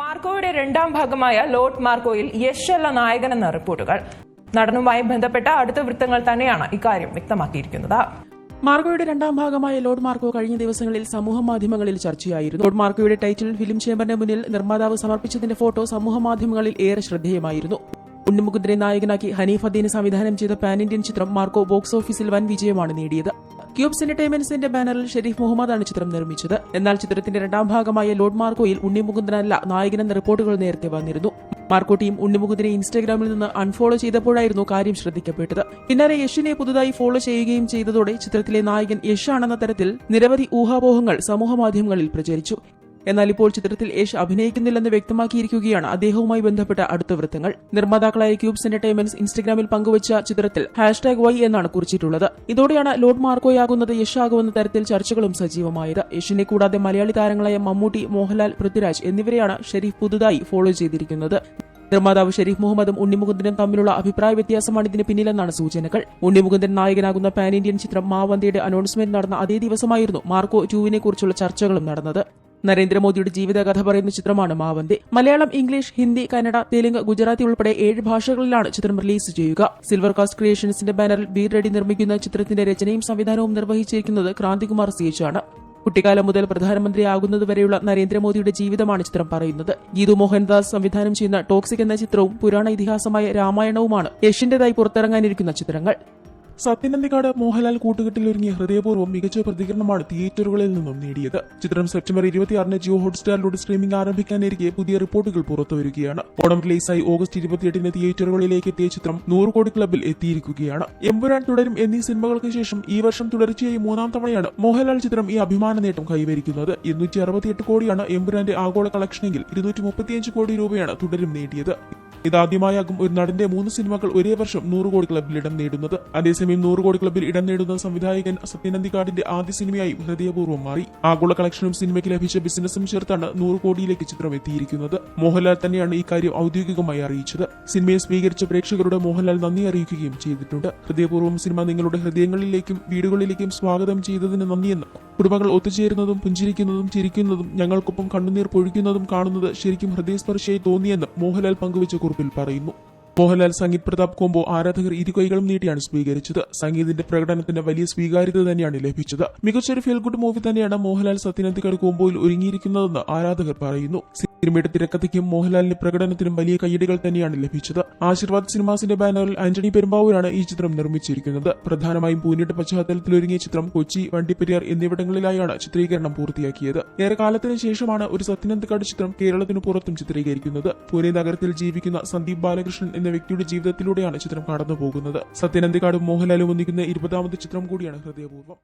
മാർക്കോയുടെ രണ്ടാം ഭാഗമായ ലോർഡ് മാർക്കോയിൽ യശ് അല്ല നായകനെന്ന റിപ്പോർട്ടുകൾ. നടനുമായി ബന്ധപ്പെട്ട അടുത്ത വൃത്തങ്ങൾ തന്നെയാണ് ഇക്കാര്യം വ്യക്തമാക്കിയിരിക്കുന്നത്. മാർഗോയുടെ രണ്ടാം ഭാഗമായ ലോഡ് മാർക്കോ കഴിഞ്ഞ ദിവസങ്ങളിൽ സമൂഹ മാധ്യമങ്ങളിൽ ചർച്ചയായിരുന്നു. ലോഡ് മാർക്കോയുടെ ടൈറ്റിൽ ഫിലിം ചേംബറിന് മുന്നിൽ നിർമ്മാതാവ് സമർപ്പിച്ചതിന്റെ ഫോട്ടോ സമൂഹ മാധ്യമങ്ങളിൽ ഏറെ ശ്രദ്ധേയമായിരുന്നു. ഉണ്ണിമുകുന്ദനെ നായകനാക്കി ഹനീഫ് അദ്ദേഹം സംവിധാനം ചെയ്ത പാൻ ഇന്ത്യൻ ചിത്രം മാർക്കോ ബോക്സ് ഓഫീസിൽ വൻ വിജയമാണ് നേടിയത്. ക്യൂബ്സ് എന്റർടൈൻമെന്റ്സിന്റെ ബാനറിൽ ഷെരീഫ് മുഹമ്മദാണ് ചിത്രം നിർമ്മിച്ചത്. എന്നാൽ ചിത്രത്തിന്റെ രണ്ടാം ഭാഗമായ ലോഡ് മാർക്കോയിൽ ഉണ്ണിമുകുന്ദനല്ല നായകനെന്ന റിപ്പോർട്ടുകൾ നേരത്തെ വന്നിരുന്നു. മാർക്കോ ടീം ഉണ്ണിമുകുന്ദനെ ഇൻസ്റ്റാഗ്രാമിൽ നിന്ന് അൺഫോളോ ചെയ്തപ്പോഴായിരുന്നു കാര്യം ശ്രദ്ധിക്കപ്പെട്ടത്. പിന്നാലെ യഷിനെ പുതുതായി ഫോളോ ചെയ്യുകയും ചെയ്തതോടെ ചിത്രത്തിലെ നായകൻ യഷാണെന്ന തരത്തിൽ നിരവധി ഊഹാപോഹങ്ങൾ സമൂഹമാധ്യമങ്ങളിൽ പ്രചരിച്ചു. എന്നാൽ ഇപ്പോൾ ചിത്രത്തിൽ യേശ് അഭിനയിക്കുന്നില്ലെന്ന് വ്യക്തമാക്കിയിരിക്കുകയാണ്. അദ്ദേഹവുമായി ബന്ധപ്പെട്ട അടുത്ത വൃത്തങ്ങൾ. നിർമ്മാതാക്കളായ ക്യൂബ്സ് എന്റർടൈൻമെന്റ്സ് ഇൻസ്റ്റഗ്രാമിൽ പങ്കുവച്ച ചിത്രത്തിൽ ഹാഷ്ടാഗ് വൈ എന്നാണ് കുറിച്ചിട്ടുള്ളത്. ഇതോടെയാണ് ലോഡ് മാർക്കോയാകുന്നത് യശാകുമെന്ന തരത്തിൽ ചർച്ചകളും സജീവമായത്. യേശിനെ കൂടാതെ മലയാളി താരങ്ങളായ മമ്മൂട്ടി മോഹൻലാൽ പൃഥ്വിരാജ് എന്നിവരെയാണ് ഷെരീഫ് പുതുതായി ഫോളോ ചെയ്തിരിക്കുന്നത്. നിർമ്മാതാവ് ഷെരീഫ് മുഹമ്മദും ഉണ്ണിമുകുന്ദനും തമ്മിലുള്ള അഭിപ്രായ വ്യത്യാസമാണ് ഇതിന് പിന്നിലെന്നാണ് സൂചനകൾ. ഉണ്ണിമുകുന്ദൻ നായകനാകുന്ന പാൻ ഇന്ത്യൻ ചിത്രം മാവന്തിയുടെ അനൗൺസ്മെന്റ് നടന്ന അതേ ദിവസമായിരുന്നു മാർക്കോ ടൂവിനെ കുറിച്ചുള്ള ചർച്ചകളും നടന്നത്. നരേന്ദ്രമോദിയുടെ ജീവിതകഥ പറയുന്ന ചിത്രമാണ് മാവന്തി. മലയാളം ഇംഗ്ലീഷ് ഹിന്ദി കന്നഡ തെലുങ്ക് ഗുജറാത്തി ഉൾപ്പെടെ ഏഴ് ഭാഷകളിലാണ് ചിത്രം റിലീസ് ചെയ്യുക. സിൽവർ കാസ്റ്റ് ക്രിയേഷൻസിന്റെ ബാനറിൽ വീർ റെഡി നിർമ്മിക്കുന്ന ചിത്രത്തിന്റെ രചനയും സംവിധാനവും നിർവഹിച്ചിരിക്കുന്നത് ക്രാന്തികുമാർ സി എച്ച് ആണ്. കുട്ടിക്കാലം മുതൽ പ്രധാനമന്ത്രിയാകുന്നതുവരെയുള്ള നരേന്ദ്രമോദിയുടെ ജീവിതമാണ് ചിത്രം പറയുന്നത്. ഗീതു മോഹൻദാസ് സംവിധാനം ചെയ്യുന്ന ടോക്സിക് എന്ന ചിത്രവും പുരാണ ഇതിഹാസമായ രാമായണവുമാണ് യഷിന്റേതായി പുറത്തിറങ്ങാനിരിക്കുന്ന ചിത്രങ്ങൾ. സത്യനന്ദിക്കാട് മോഹൻലാൽ കൂട്ടുകെട്ടിലൊരുങ്ങിയ ഹൃദയപൂർവം മികച്ച പ്രതികരണമാണ് തിയേറ്ററുകളിൽ നിന്നും നേടിയത്. ചിത്രം സെപ്റ്റംബർ ഇരുപത്തിയാറിന് ജിയോ ഹോട്ട്സ്റ്റാറിലൂടെ സ്ട്രീമിംഗ് ആരംഭിക്കാനിരിക്കെ പുതിയ റിപ്പോർട്ടുകൾ പുറത്തുവരികയാണ്. ഓണം റിലീസായി ഓഗസ്റ്റ് ഇരുപത്തിയെട്ടിന് തിയേറ്ററുകളിലേക്ക് എത്തിയ ചിത്രം നൂറ് കോടി ക്ലബിൽ എത്തിയിരിക്കുകയാണ്. എമ്പുരാൻ തുടരും എന്നീ സിനിമകൾക്ക് ശേഷം ഈ വർഷം തുടർച്ചയായി മൂന്നാം തവണയാണ് മോഹൻലാൽ ചിത്രം ഈ അഭിമാന നേട്ടം കൈവരിക്കുന്നത്. ഇരുന്നൂറ്റി അറുപത്തിയെട്ട് കോടിയാണ് എമ്പുരാന്റെ ആഗോള കളക്ഷനെങ്കിൽ ഇരുന്നൂറ്റി മുപ്പത്തിയഞ്ച് കോടി രൂപയാണ് തുടരും നേടിയത്. ഇതാദ്യമായാകും ഒരു നടന്റെ മൂന്ന് സിനിമകൾ ഒരേ വർഷം നൂറ് കോടി ക്ലബിൽ ഇടം നേടുന്നത്. അതേസമയം നൂറ് കോടി ക്ലബിൽ ഇടം നേടുന്ന സംവിധായകൻ സത്യനന്ദിക്കാടിന്റെ ആദ്യ സിനിമയായി ഹൃദയപൂർവം മാറി. ആഗോള കളക്ഷനും സിനിമയ്ക്ക് ലഭിച്ച ബിസിനസ്സും ചേർത്താണ് നൂറ് കോടിയിലേക്ക് ചിത്രം എത്തിയിരിക്കുന്നത്. മോഹൻലാൽ തന്നെയാണ് ഈ കാര്യം ഔദ്യോഗികമായി അറിയിച്ചത്. സിനിമയെ സ്വീകരിച്ച പ്രേക്ഷകരുടെ മോഹൻലാൽ നന്ദി അറിയിക്കുകയും ചെയ്തിട്ടുണ്ട്. ഹൃദയപൂർവം സിനിമ നിങ്ങളുടെ ഹൃദയങ്ങളിലേക്കും വീടുകളിലേക്കും സ്വാഗതം ചെയ്തതിന് നന്ദിയെന്ന് കുടുംബങ്ങൾ ഒത്തുചേരുന്നതും പുഞ്ചിരിക്കുന്നതും ചിരിക്കുന്നതും ഞങ്ങൾക്കൊപ്പം കണ്ണുനീർ പൊഴിക്കുന്നതും കാണുന്നത് ശരിക്കും ഹൃദയസ്പർശിയായി തോന്നിയെന്ന് മോഹൻലാൽ പങ്കുവച്ച കുറിപ്പിൽ പറയുന്നു. മോഹൻലാൽ സംഗീത് പ്രതാപ് കോംബോ ആരാധകർ ഇരു കൈകളും നീട്ടിയാണ് സ്വീകരിച്ചത്. സംഗീതിന്റെ പ്രകടനത്തിന് വലിയ സ്വീകാര്യത തന്നെയാണ് ലഭിച്ചത്. മികച്ചൊരു ഫീൽ ഗുഡ് മൂവി തന്നെയാണ് മോഹൻലാൽ സത്യനന്ദിക്കാട് കോംബോയിൽ ഒരുങ്ങിയിരിക്കുന്നതെന്ന് ആരാധകർ പറയുന്നു. സിനിമയുടെ തിരക്കഥയ്ക്കും മോഹൻലാലിന്റെ പ്രകടനത്തിനും വലിയ കയ്യടികൾ തന്നെയാണ് ലഭിച്ചത്. ആശീർവാദ് സിനിമാസിന്റെ ബാനറിൽ ആന്റണി പെരുമ്പാവൂരാണ് ഈ ചിത്രം നിർമ്മിച്ചിരിക്കുന്നത്. പ്രധാനമായും പൂനിയുടെ പശ്ചാത്തലത്തിൽ ഒരുങ്ങിയ ചിത്രം കൊച്ചി വണ്ടിപ്പെരിയാർ എന്നിവിടങ്ങളിലായാണ് ചിത്രീകരണം പൂർത്തിയാക്കിയത്. ഏറെ കാലത്തിന് ശേഷമാണ് ഒരു സത്യനന്ദക്കാട് ചിത്രം കേരളത്തിനു പുറത്തും ചിത്രീകരിക്കുന്നത്. പൂനെ നഗരത്തിൽ ജീവിക്കുന്ന സന്ദീപ് ബാലകൃഷ്ണൻ എന്ന വ്യക്തിയുടെ ജീവിതത്തിലൂടെയാണ് ചിത്രം കടന്നുപോകുന്നത്. പോകുന്നത് സത്യനന്ദിക്കാടും മോഹൻലാലും ഒന്നിക്കുന്ന ഇരുപതാമത് ചിത്രം കൂടിയാണ് ഹൃദയപൂർവം.